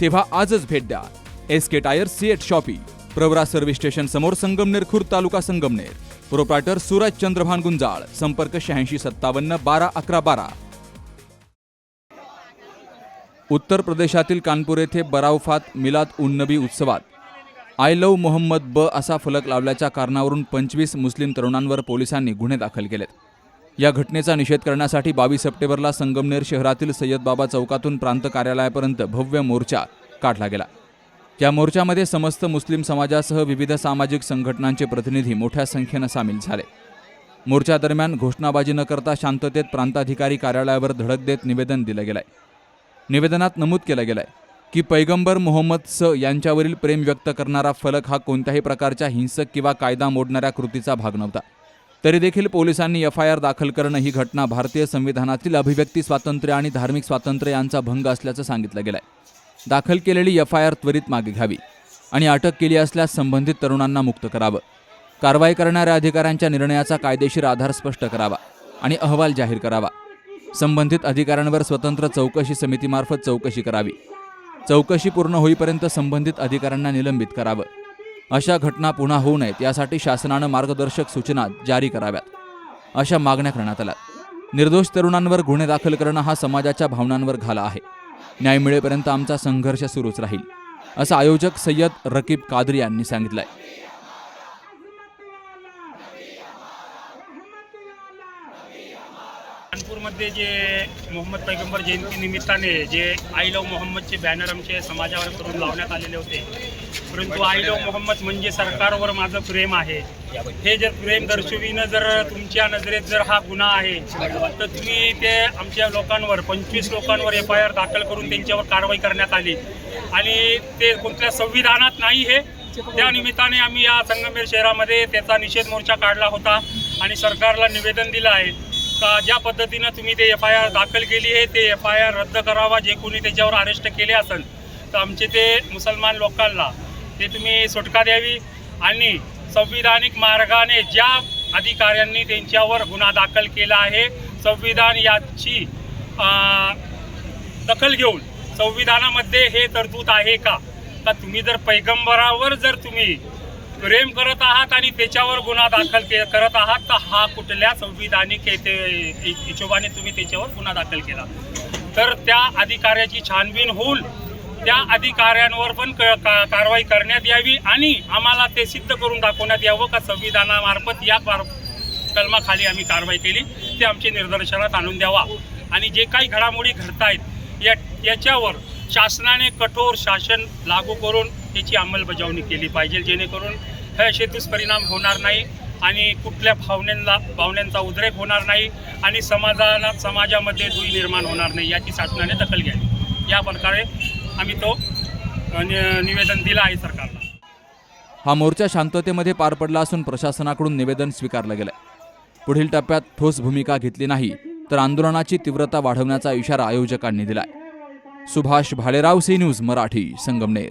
तेव्हा आजच भेट द्या. S K tyre CEAT shoppe Pravara service station समोर संगमनेर खुर्द तालुका संगमनेर. प्रोप्रायटर सूरज चंद्रभान गुंजाळ संपर्क शहाऐंशी सत्तावन्न बारा अकरा बारा. उत्तर प्रदेशातील कानपूर येथे बरावफात मिलाद उन्नबी उत्सवात आय लव्ह मोहम्मद ब असा फलक लावल्याच्या कारणावरून पंचवीस मुस्लिम तरुणांवर पोलिसांनी गुन्हे दाखल केलेत. या घटनेचा निषेध करण्यासाठी बावीस सप्टेंबरला संगमनेर शहरातील सय्यदबाबा चौकातून प्रांत कार्यालयापर्यंत भव्य मोर्चा काढला गेला. या मोर्चामध्ये समस्त मुस्लिम समाजासह विविध सामाजिक संघटनांचे प्रतिनिधी मोठ्या संख्येनं सामील झाले. मोर्चादरम्यान घोषणाबाजी न करता शांततेत प्रांताधिकारी कार्यालयावर धडक देत निवेदन दिलं गेलंय. निवेदनात नमूद केलं गेलंय की पैगंबर मोहम्मद स यांच्यावरील प्रेम व्यक्त करणारा फलक हा कोणत्याही प्रकारच्या हिंसक किंवा कायदा मोडणाऱ्या कृतीचा भाग नव्हता. तरी देखील पोलिसांनी एफ आय आर दाखल करणं ही घटना भारतीय संविधानातील अभिव्यक्ती स्वातंत्र्य आणि धार्मिक स्वातंत्र्य यांचा भंग असल्याचं सांगितलं गेलंय. दाखल केलेली एफ आय आर त्वरित मागे घ्यावी आणि अटक केली असल्यास संबंधित तरुणांना मुक्त करावं. कारवाई करणाऱ्या अधिकाऱ्यांच्या निर्णयाचा कायदेशीर आधार स्पष्ट करावा आणि अहवाल जाहीर करावा. संबंधित अधिकाऱ्यांवर स्वतंत्र चौकशी समितीमार्फत चौकशी करावी. चौकशी पूर्ण होईपर्यंत संबंधित अधिकाऱ्यांना निलंबित करावं. अशा घटना पुन्हा होऊ नयेत यासाठी शासनानं मार्गदर्शक सूचना जारी कराव्यात. अशा मागण्या करण्यात आल्या निर्दोष तरुणांवर गुन्हे दाखल करणं हा समाजाच्या भावनांवर घाला आहे. न्याय मिळेपर्यंत आमचा संघर्ष सुरूच राहील असं आयोजक सय्यद रकीब कादरी यांनी सांगितलंय. मध्ये जे मोहम्मद पैगंबर जयंती निमित्ताने जे आई लव मोहम्मदचे बॅनर आमचे समाजावर करून लावण्यात आलेले होते. परंतु आई लव मोहम्मद म्हणजे सरकारवर माझं प्रेम आहे. हे जर प्रेम दर्शविणं जर तुमच्या नजरेत जर हा गुन्हा आहे तर तुम्ही ते आमच्या लोकांवर पंचवीस लोकांवर एफ आय आर दाखल करून त्यांच्यावर कारवाई करण्यात आली. आणि ते कोणत्या संविधानात नाही हे त्या निमित्ताने आम्ही या संगमेर शहरामध्ये त्याचा निषेध मोर्चा काढला होता आणि सरकारला निवेदन दिलं आहे. का? ज्या पद्धतीनं तुम्ही ते एफ आय आर दाखल केली आहे ते एफ आय आर रद्द करावा जे कोणी त्याच्यावर अरेस्ट केले असेल तर आमचे ते मुसलमान लोकांना ते तुम्ही सुटका द्यावी आणि संविधानिक मार्गाने ज्या अधिकाऱ्यांनी त्यांच्यावर गुन्हा दाखल केला आहे संविधान याची दखल घेऊन संविधानामध्ये हे तरतूद आहे का? का तुम्ही जर पैगंबरावर जर तुम्ही प्रेम करत आहात आणि त्याच्यावर गुन्हा दाखल के करत आहात तर हा कुठल्या संविधानिक येते हिशोबाने तुम्ही त्याच्यावर गुन्हा दाखल केला. तर त्या अधिकाऱ्याची छानबीन होऊन त्या अधिकाऱ्यांवर पण क- का- कारवाई करण्यात यावी आणि आम्हाला ते सिद्ध करून दाखवण्यात यावं का संविधानामार्फत या कलमाखाली आम्ही कारवाई केली ते आमचे निदर्शनात आणून द्यावा. आणि जे काही घडामोडी घडतायत या याच्यावर शासनाने कठोर शासन लागू करून त्याची अंमलबजावणी केली पाहिजे जेणेकरून हे असे दुष्परिणाम होणार नाही आणि कुठल्या भावनेला भावनेंचा उद्रेक होणार नाही आणि समाजाला समाजामध्ये दुई निर्माण होणार नाही याची शासनाने दखल घ्यावी. या प्रकारे आम्ही तो नि- निवेदन दिलं आहे सरकारला. हा मोर्चा शांततेमध्ये पार पडला असून प्रशासनाकडून निवेदन स्वीकारलं गेलंय. पुढील टप्प्यात ठोस भूमिका घेतली नाही तर आंदोलनाची तीव्रता वाढवण्याचा इशारा आयोजकांनी दिलाय. Subhash Bhalerao C news Marathi Sangamner.